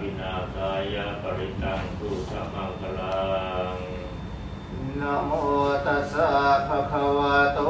วินาทายาปริตังตุธรรมพลังนะโมตัสสะภะคะวะโต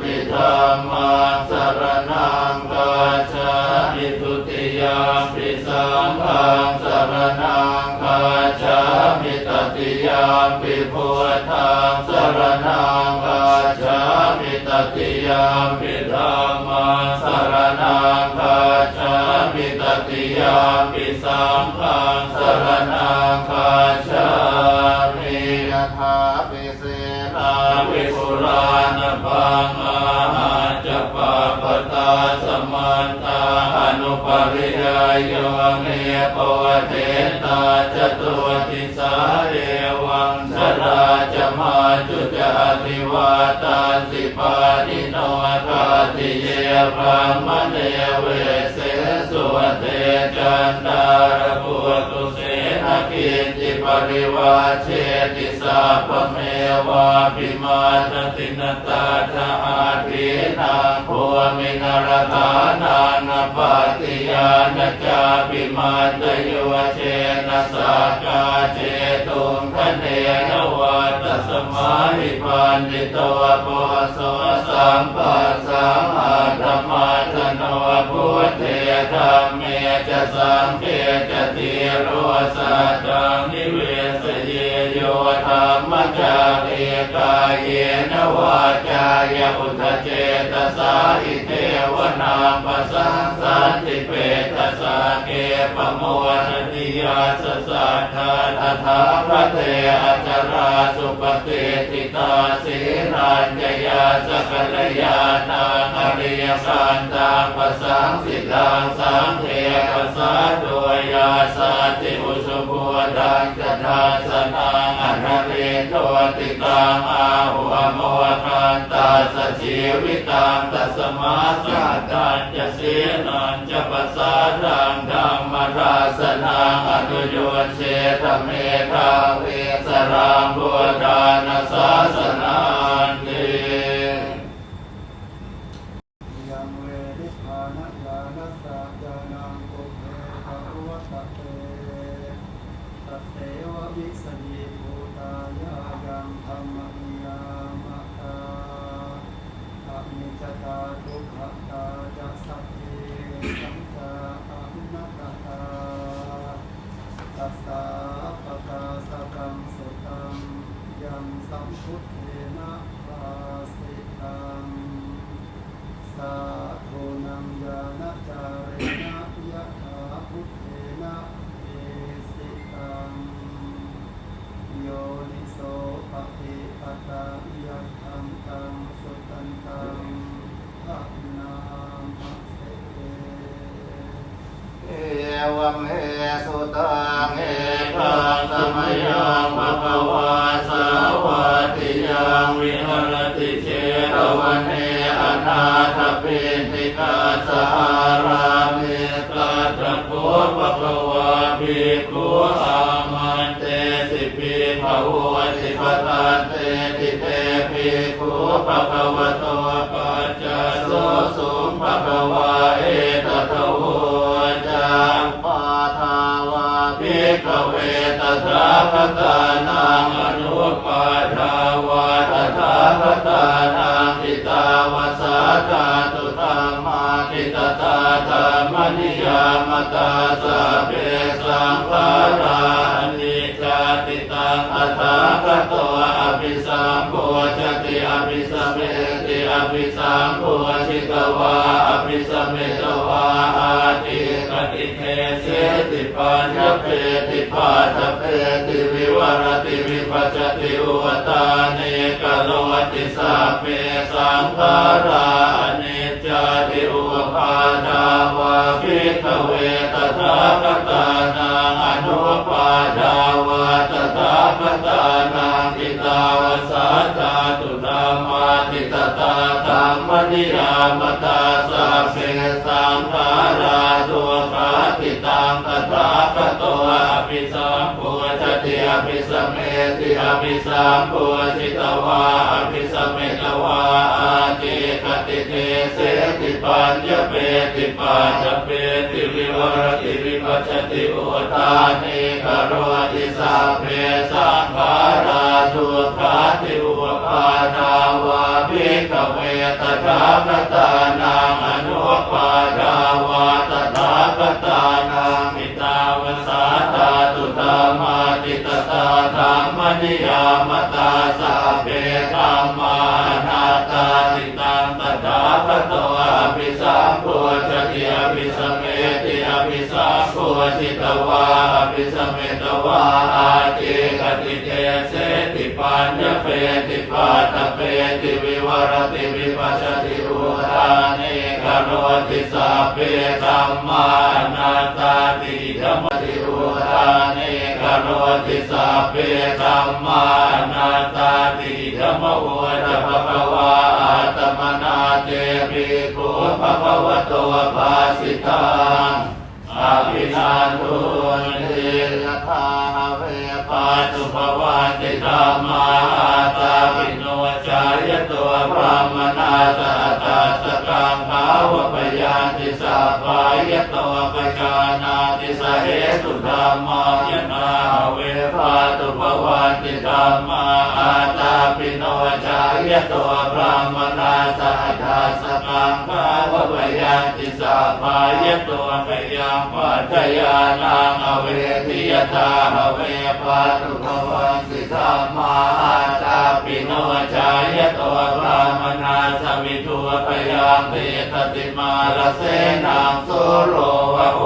ปิธรรมาส ปตาสมันตาอนุปริยายโยเนปวเทตาจตุวติสาเรวังชราจะมาจุจาติวาตาสิปานิโนกาติเยพรามเนเวเสสุวเทจันดาร ริวาเชติสาพเมวาปิมาตตินตาทาอาทินังโพมินารฐานานาปาติยานจาปิมาตโยเชนะสากาเจตุงคะเนนวัตสมาหิปันติโตโพสสัมปัสสังอาธรรมาทโนพุทเทธรรมเมจะสังเกจติโรสัจังนิ เรกายเยนวาจายอุทเจตสาอิเทวนาปสังสันติเปตสาเกปโมทนิยาสสัทธาทถาพระเทอาจาราสุปฏิทิตาสีรัญญยาสกลยานาอริยสันตาปสังสิตังสังเทปสัตโดยาสัตติอุสุภูดังจัตาสนังอนา ติตังอาหุอโมคันตาสชีวิตังตัสมาสัตตันจะเสนันจะปัสสารังธรรมราสนังอนุโยเชตเมธาเวสรังบุทานาสาสนาติ ยังเวริภานะญาณสัจจานังปุเพภะวะตะเตตัสเตวะวิสติภูตายายังธรรมนิยามะตาอะนิจจตาทุกขตาจะสัพเพสัมจาอะนัตตา ตัสสะปะกาสกังสุตังยังสัมพุทเทนะภาสิตัง สาธุนังยานะจาเรนะยะถาพุทเทนะเอสิตังโยนิโสปะติปะตายัตถังตังสุตันตังภะนามะเส เอวัมเอ สุตังเอกัสมยังภะคะวา เวตถาคตานังอนุปาทาวาตถาคตานังทิตาวสาธาตุธรรมาทิตตาธรรมนิยามตาสาเปสังขารานิจาติตังอัตถาคตอภิสัมโพจติอภิสัมเมติอภิสัมโพจิตวาอภิสัมเมตวา ติปาทเพติวิวรติวิปัจติอุวตาเนกโลติสัพเพสังขารานิจจติอุปาทาวะภิกเวตถาคตานังอนุปาทาวะตถาคตานังทิตาวสัตาตุธรรมาทิตตาธรรมนิยามตาสัพเพสังขาราตุขาติตั งตถาคตโตอภิสัมปุชติอภิสัมเมติอภิสัมปุชิตวาอภิสัมเมตวาอาติกติเตเสติปัญญเปติปัญญเปติวิวรติวิปัชติอุทานิกโรติสัพเพสังขาราทุกขาติอุปาทาวาภิกขเวตถาคตานัง สัพเพธรรมานาตาติตังตถาคตโตอภิสัมพุชติอภิสัมเมติอภิสัมพุชิตวาอภิสัมเมตวาอาติกติเตเสติปัญญเปติปาตเปติวิวรติวิปัสสติอุทานิกโรติสัพเพธรรมานาตาติธรรมติอุทานิกโรติสัพเพธรรมาน ธรรมโอจะภะควาอาตมนาเจปิโกภะคะวะโตภาสิตังอภินาทุนติยธาเวปัสสุภวันติธรรมาตาปิโนจายตัวพระมนาสัตตสกังขาวปยานติสัพายตัวปจานาติสเหตุธรรมายนาเวปัสสุภวันติธรรมาตาปิโนจา ยตัวพระมนาสัตตสกังขาวปยานติสัพพายตัวปยาปัจจยานังอเวทิยตาเวปัตุภวันสิธรรมาตาปิโนจายตัวพระมนาสมิทุปยามเตตติมาลเสนังโสโลวะโอ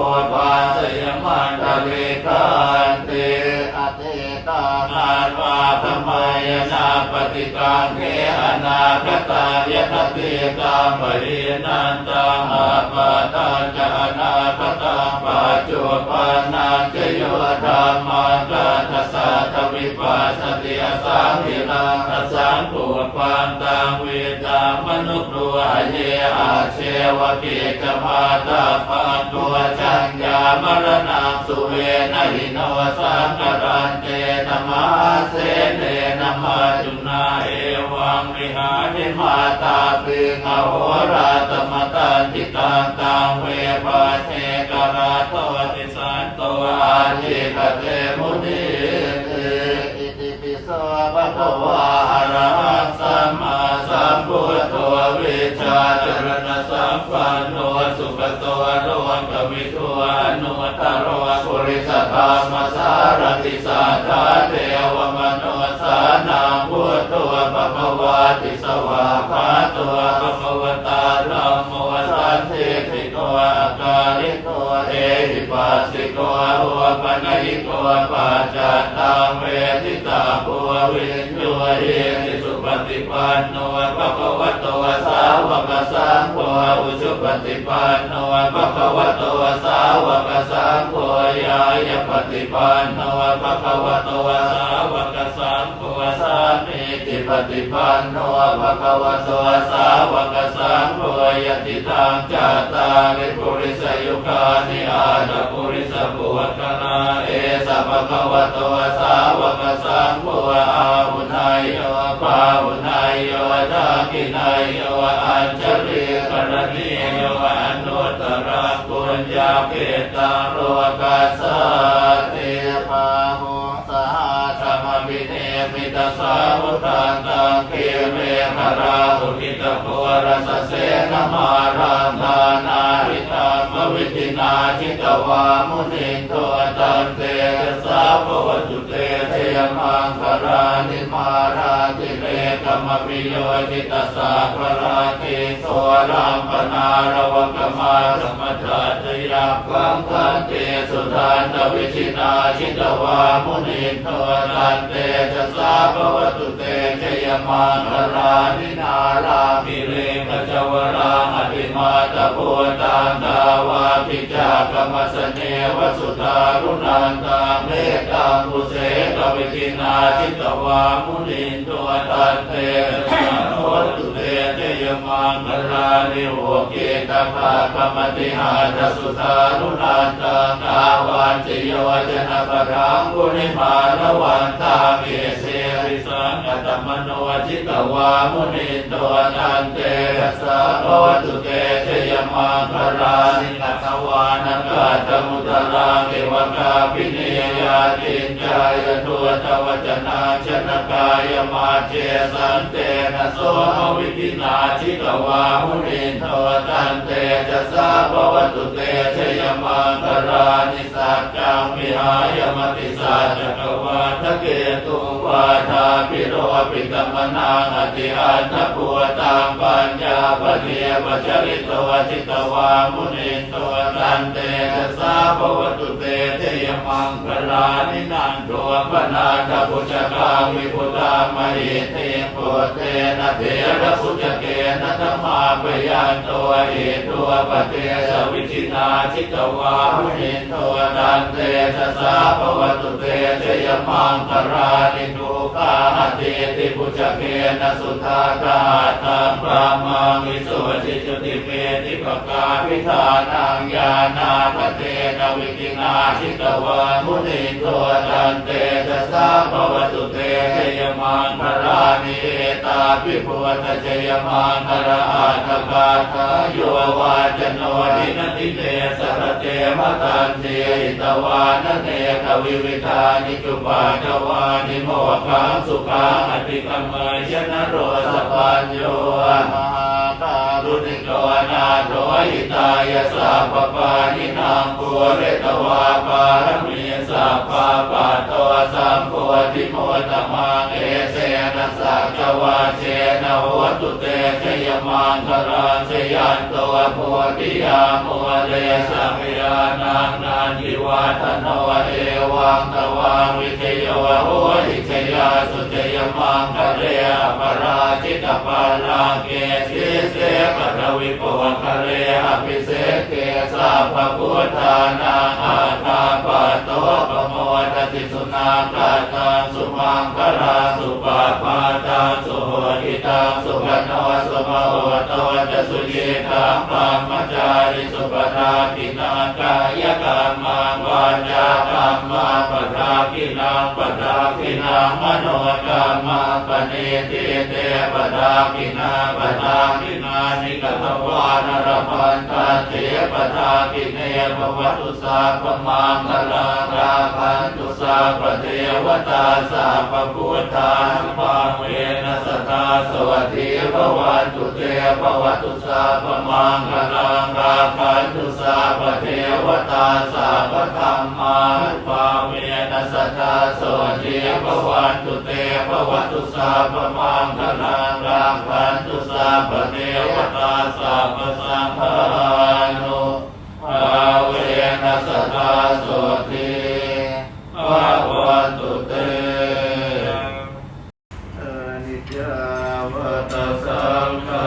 มยนาปฏิการเกอนาคตายตติกามปรินันตังอาปาตาจานาคตังปัจจุปันนังจโยธรรมังกัตสัตวิปัสสติอสังหินังอสังปุปันตังเวตามนุปรัวเยอาเชวะเกจมาตาปันตัวจัญญามรณังสุเวนหิโนสังกรันเตนะมาเสเน จุนาเอวังวิหาริมาตาปิงอโหราตมตันติตังตังเวปะเทกราโตติสันโตอาทิกเตมุนีเตอิติปิโสภะคะวะอะระหังสัมมาสัมพุทโธวิชาจรณะสัมปันโนสุขโตโรกวิทวอนุตตโรปุริสธรรมสารติสัทธาเท ติสวาคาตัวภะวตาธัมโมสันติติโกอาการิโกเอหิปัสสิโกหัวปนัยโกปัจจตังเวทิตาภูวิญโยเยติสุปฏิปันโนภะคะวะโตสาวกสังโฆอุชุปฏิปันโนภะคะวะโตสาวกสังโฆยายปฏิปันโนภะคะวะโตสา ปฏิปันโนภะคะวะโสสาวกสังโฆยติทางจาตาริปุริสยุคานิอาตปุริสปุวคนาเอสะภะคะวะโตสาวกสังโฆอาหุนายโยปาหุนายโยทากินายโยอัญชลีกร โวรสเสนมาราธานาริตามวิตินาจิตวามุนิโตตันเตสาภวตุเตเทยมังคารานิมาราต มปิโยจิตสาภราติโสรามปนารวกมาสมัจจยาคังคันเตสุทานตวิชินาชิตวามุนิโตตันเตจะสาภวตุเตเจยมังคารานินารามิเรกจวราอภิมาตโพตันตาวาปิจากรรมสเนวสุตารุนันตาเมตตามุเสกวิทินาจิตวามุนินตัวตันเตวตุเตเจยมังคลานิโอเกตภากรรมติหาจสุตารุนันตากาวันจิโยจนะปรังกุณิมาลวันตาเมเสริสังก ตมโนจิตวามุนินตัวตันเตสาวตุเตเจยมังคลานิกัตวานังกาตมุตราเกวกาปิเนยาตินจายทุตวจนาชนกายมาเจสันเตนะโสวิตินาชิตวามุนินโทตันเตจะสาภวตุเตชยมังคารานิสัจจังมิหายมติสัจจกวาทเกตุ วาทาปิโรปิตมนาอติอันทภูตังปัญญาปเทวจริตวจิตวามุนินโทตันเตจะสาภวตุเต มังคลานินันโดปนาทพุจกามิพุตามหิเทปุเตนะเถระสุจเกนะธรรมาปยันตัวเอตัวปเตสวิชินาชิตวามุนินโทตันเตจะสาภวตุเตชะยมังครานิทุ กาเตติพุจเกนสุทาตาตังปรามามิสุจิจุติเมติปกาพิธานังญาณาปเตนวิตินาชิตวามุนิโตตันเตจะสาภวตุเตเจยมังคารานิเอตาปิพุทธเจยมังคาราอาตกาทาโยวาจโนดินติเตส เจมตันเตอิตวานเนกวิวิธานิจุปาจวานิโมขังสุขังอภิกรรมยนโรสปัญโยมหาการุณิโกนาโถหิตายสัพปานินางปุเรตวาปารมีสัพปะปะโต สัมโพธิโมตมังเอเสนะสัจวาเชนะโหตุเตชยมังครังชยันตัวโพธิยาโมเรสัมยานังนันทิวัฒโนเอวังตวังวิเทโยโหติชยาสุจยมังคะเรอปราชิตปาลังเกสิเสปะวิปวคะเรอภิเสเกสัพพพุทธานังอาคาปะโตปโมท ติสุนาคาตังสุมังคลาสุปาปาตังสุโหติตังสุขโนสุมโหโตจสุเยตังปัมมจาริสุปทาตินากายกรรมังวาจากรรมาปทาคินังปทาคินังมโนกรรมังปเนติเตปทาคินาปทาคินานิกตวานรพันตาเถปทาคิ ภวัตุสาปมังคลาราพันตุสาปเทวตาสาปพุทธานุภาเวนัสตาสวัสดีภวัตุเตภวัตุสาปมังคลาราพันตุสาปเทวตาสาปธรรมานุภาเวนัสตาสวัสดีภวัตุเตภวัตุสาปมังคลาราพันตุสาปเท ตสังฆา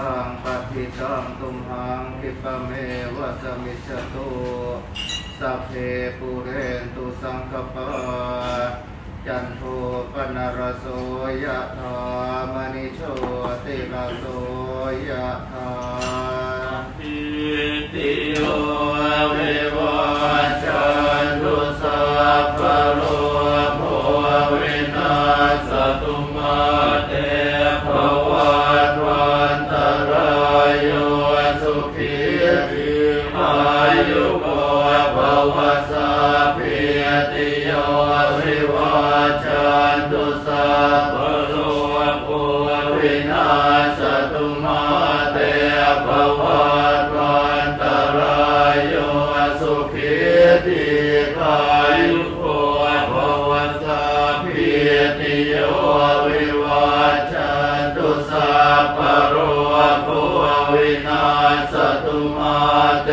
ตังปฏิตังตุมหังคิปะเมวะสมิจตุสัพเพปุเรนตุสังคปาจันโทปนรโสยะธามณิโชติรโสยะธาอิติโยเววัจจันตุสัพพะโล มาเต